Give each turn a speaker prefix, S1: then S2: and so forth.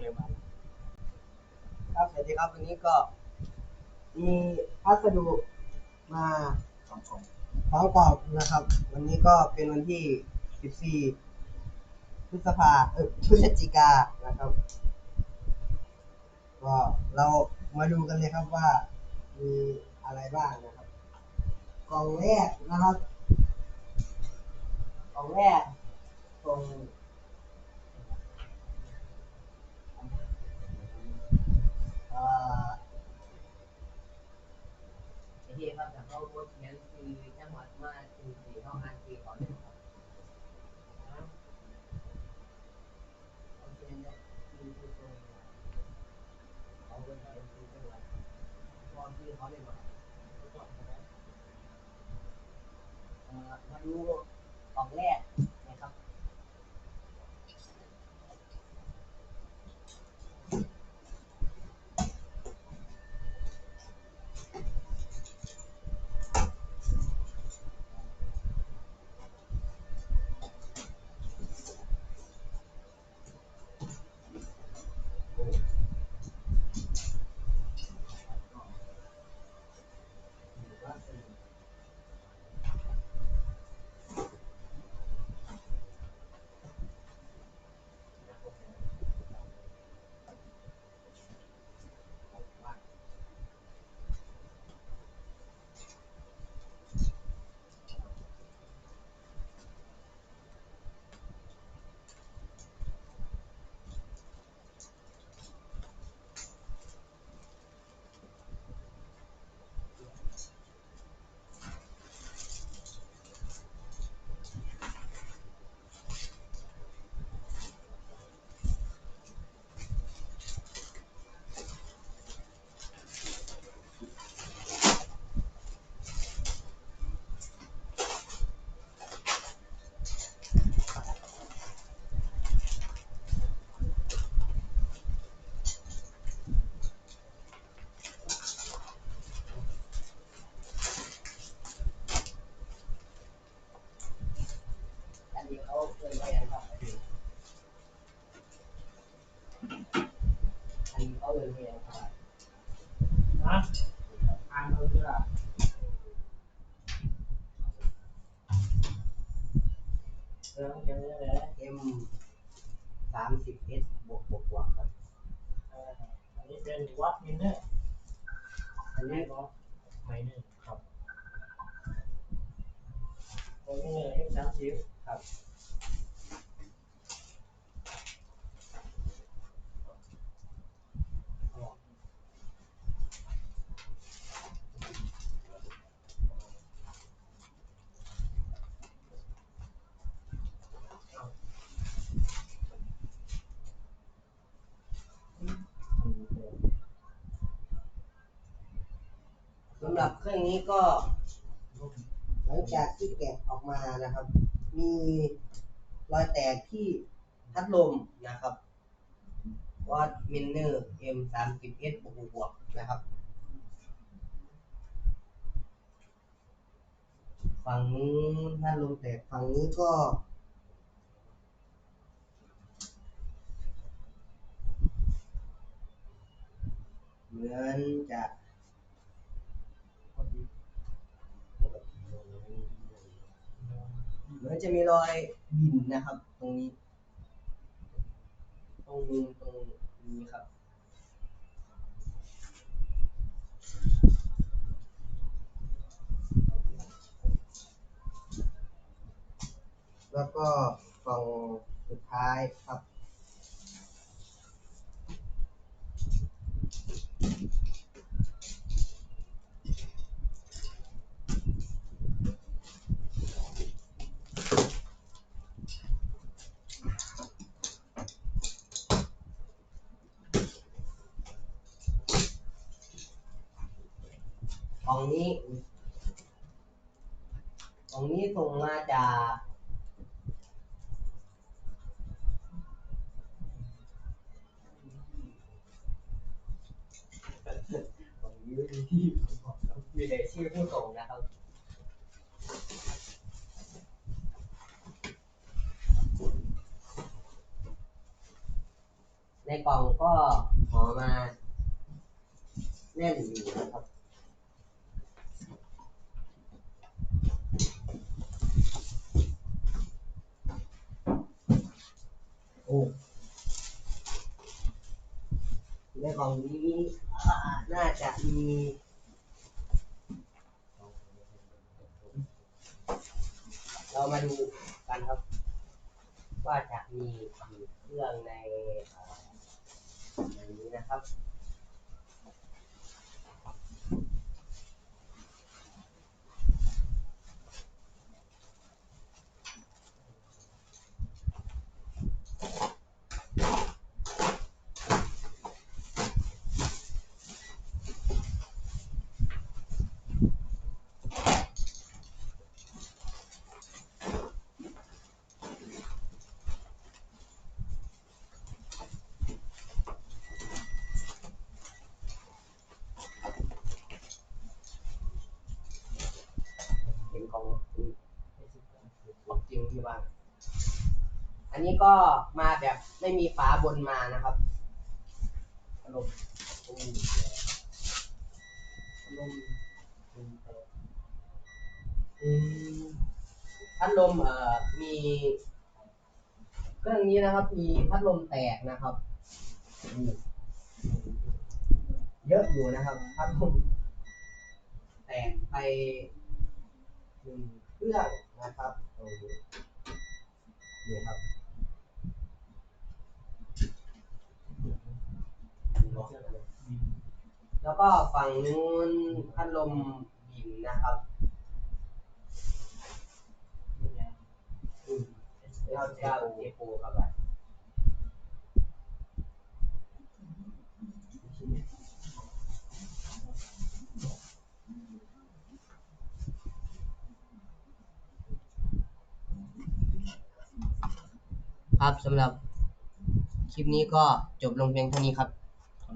S1: เร็วมา
S2: ครับสวัสดีครับวันนี้ก็มีพัสดุมา
S1: สองกล่อง
S2: พร้อมกอบนะครับ วันนี้ก็เป็นวันที่14พฤษภาเออพฤศจิกานะครับ ก็เรามาดูกันเลยครับว่ามีอะไรบ้างนะครับ กล่องแรกนะครับ กล่องแรกตรงเอ่อ
S3: ไอ้ที่ครับแต่เขาโพสต์เขียนคือจังหวัดมาคือสี่ห้องอันที่ขอหนึ่งครับเขาเขียนเนี่ยคือคือตรงเขาเป็นเขียนคือจังหวัดพอที่เขาเลยบอกเรู้ของแรก อันนี้เขาเลยไว้ยังครับ
S1: นะอ่านดูจ้ะ
S3: เรื่องเขียนเรื่องอะไรนะ
S2: M สามสิบเอสบวกบวกบวกครับ
S1: เอออันนี้เป็นวัดมินเนอร์
S2: อันนี้
S1: เนาะไม่หนึ่งครับตัวนี้เอ็กซ์สามสิบ
S2: ครับ สำห รื่องนี้ก็ หลังจากที่แกะออกมานะครับ มีรอยแตกที่พัดลมนะครับวัดมินเนอร์ M สามสิบเอสบวกบวกนะครับ ฝั่งนู้นพัดลมแตกฝั่งนี้ก็เหมือนจะ จะมีรอยบินนะครับ ตรงนี้ ตรงนี้ตรงนี้ครับ แล้วก็กล่องสุดท้ายครับ ของนี้ ของนี้ส่งมาจากของนี้ไม่มีที่บอกครับมีแต่ชื่อผู้ส่งนะครับในกล่องก็หอมาแน่นอยู่นะครับ โอ้ในกล่องนี้น่าจะมีเรามาดูกันครับ ว่าจะมีกี่เครื่องในในนี้นะครับ เห็นของของจริง ที่บ้าน อันนี้ก็มาแบบไม่มีฝาบนมานะครับอารมณ์อารมณ์อืมพัดลมเอ่อมีเครื่องนี้นะครับ มีพัดลมแตกนะครับ เยอะอยู่นะครับ พัดลมแตกไปหนึ่งเครื่องนะครับ นี้นี่ครับแล้วก็ฝั่งนู้นพัดลมบินนะครับอืมเราจะเอาเจโปเข้าไป ครับสำหรับคลิปนี้ก็จบลงเพียงเท่านี้ครับ